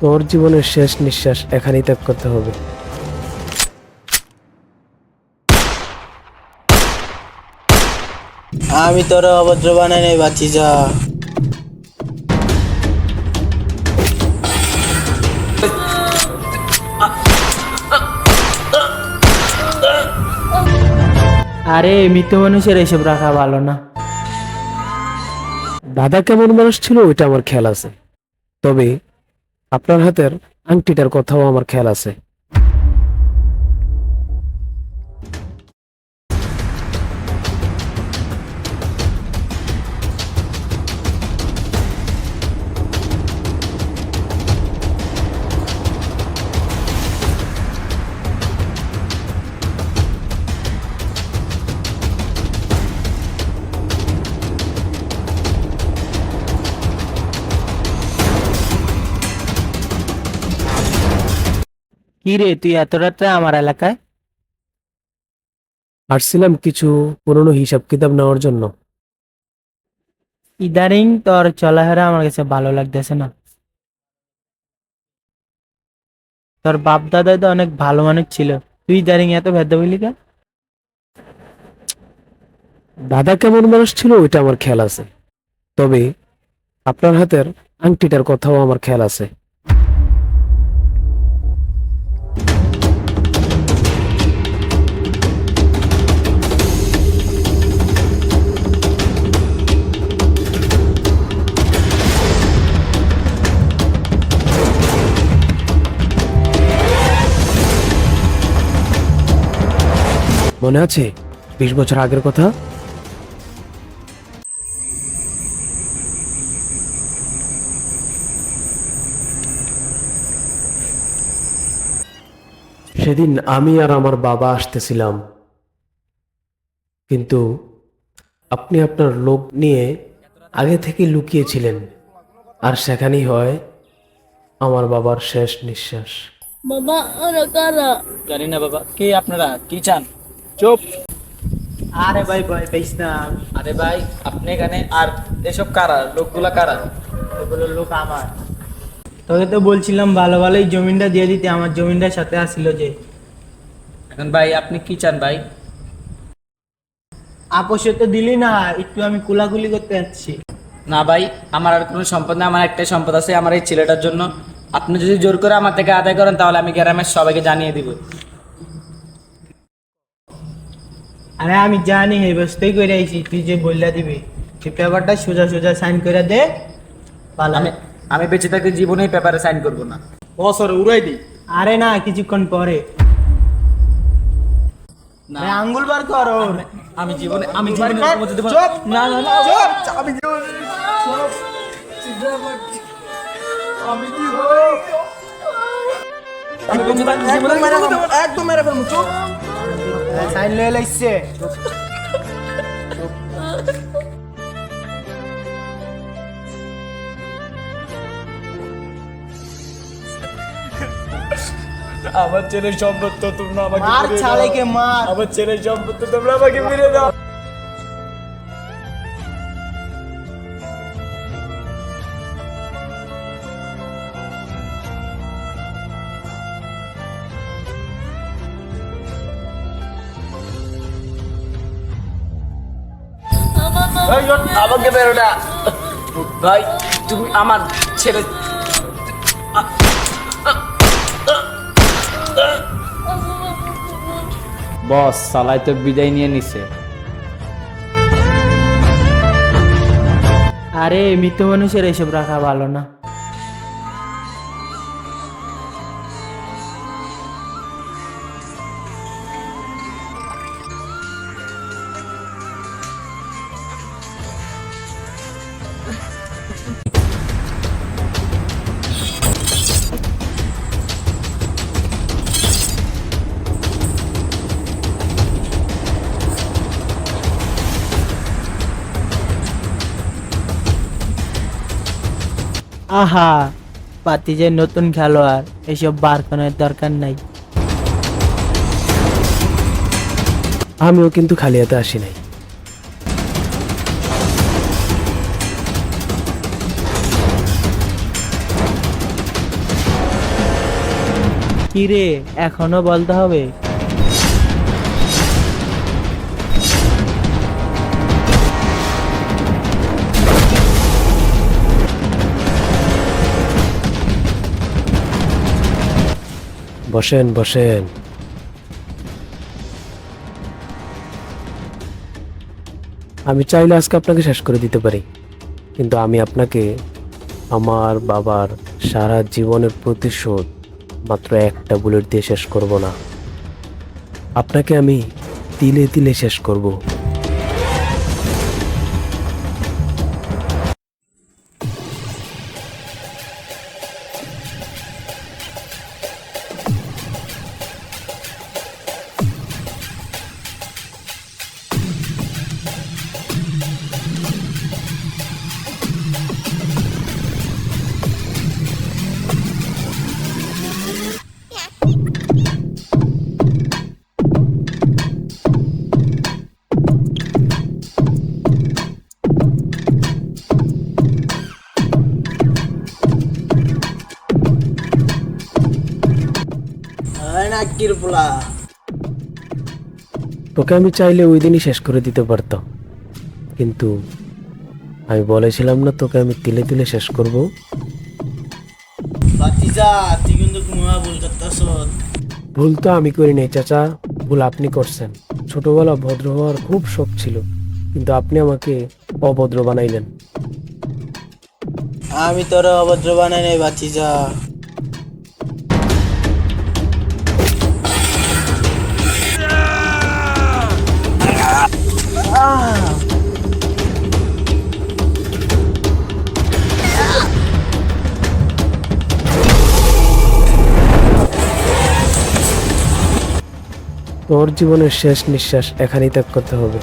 তোর জীবনের শেষ নিঃশ্বাস এখানেই ত্যাগ করতে হবে। আমি তোর অভদ্র বানাই নাই বাঁচি যা আরে মৃত মানুষের এসব রাখা ভালো না। দাদা কেমন মানুষ ছিল ওইটা আমার খেয়াল আছে। তবে আপনার হাতের আংটিটার কথাও আমার খেয়াল আছে। কি রে তুই এত রাত্রে আমার এলাকায়? আসছিলাম কিছু পুরনো হিসাব কিতাব নেওয়ার জন্য। ইদারিং তোর চলাফেরা আমার কাছে ভালো লাগতেছে না। তোর বাপ দাদা তো অনেক ভালো মানুষ ছিল। তুই ইদারিং এত ভেদ বলি কেন? দাদা কেমন মানুষ ছিল ওইটা আমার খেয়াল আছে। তবে আপনার হাতের আংটিটার কথাও আমার খেয়াল আছে। মনে আছে? বিশ বছর আগের কথা? সেদিন আমি আর আমার বাবা আসতেছিলাম। কিন্তু আপনি আপনার লোক নিয়ে আগে থেকে লুকিয়েছিলেন। আর সেখানেই হয় আমার বাবার শেষ নিঃশ্বাস। বাবা ওরা কারা? জানি না বাবা কে আপনারা? কি চান? চুপ। আরে ভাই ভাই পেস না। আরে ভাই আপনি এখানে আর এসব কারা? লোকগুলা কারা? এগুলো লোক আমার। তোকে তো বলছিলাম ভালো ভালোই জমিনটা দিয়ে দিতে আমার জমিনটার সাথে আসছিল যে। এখন ভাই আপনি কি চান ভাই? আপোষে তো দিলি না একটু আমি কুলাকুলি করতে যাচ্ছি। না ভাই আমার আর কোনো সম্পদ না আমার একটাই সম্পদ আছে আমার এই ছেলেটার জন্য। আপনি যদি জোর করে আমার থেকে আদায় করেন তাহলে আমি গ্রামের সবাইকে জানিয়ে দিব। আরে আমি জানি এই বস্তুই করে আইছি। তুই যে বললা দিবি তুই পেপারটা সোজা সোজা সাইন করে দে পালা। আমি আমি বেঁচে থাকতে জীবনেই পেপারে সাইন করব না। ও বছর উড়াই দিই। আরে না কিছুক্ষণ পরে। না। আঙ্গুল বার কর আমি জীবনে আমি জীবনে চুপ না না না চুপ আমি কি চুপ আমি জীবনে একদম মেরে ফেলব চুপ সাইন লয়ে লাইছে আমার ছেলের সম্পদ তো তোমরা আমাকে মার। ছালেকে মার। আমার ছেলের সম্পদ তো তোমরা আমাকে মেরে দাও। আমাকে বেরো না। ভাই তুমি আমার ছেলে। বস সালাই তো বিদায় নিয়ে নিছে। আরে মৃত মানুষের এইসব রাখা ভালো না। আহা পাতি যে নতুন খেলোয়াড় এসব বার করার দরকার নাই। আমিও কিন্তু খালি হাতে আসি নাই। কি রে এখনও বলতে হবে? বসেন বসেন। আমি চাইলে আজকে আপনাকে শেষ করে দিতে পারি, কিন্তু আমি আপনাকে আমার বাবার সারা জীবনের প্রতিশোধ মাত্র একটা বুলেট দিয়ে শেষ করব না। আপনাকে আমি তিলে তিলে শেষ করব। তোকে আমি চাইলে ওই দিনই শেষ করে দিতে পারতাম। কিন্তু আমি বলেছিলাম না তোকে আমি তিলে তিলে শেষ করব। বাতিজা তুই কিন্তু মহা ভুল করতেছ ভুল তো আমি করি নাই চাচা ভুল আপনি করছেন। ছোটবেলা ভদ্র হওয়ার খুব শখ ছিল কিন্তু আপনি আমাকে অভদ্র বানাইলেন। আমি তোর অভদ্র বানাই নাই বাতিজা। তোর জীবনের শেষ নিঃশ্বাস এখানেই ত্যাগ করতে হবে।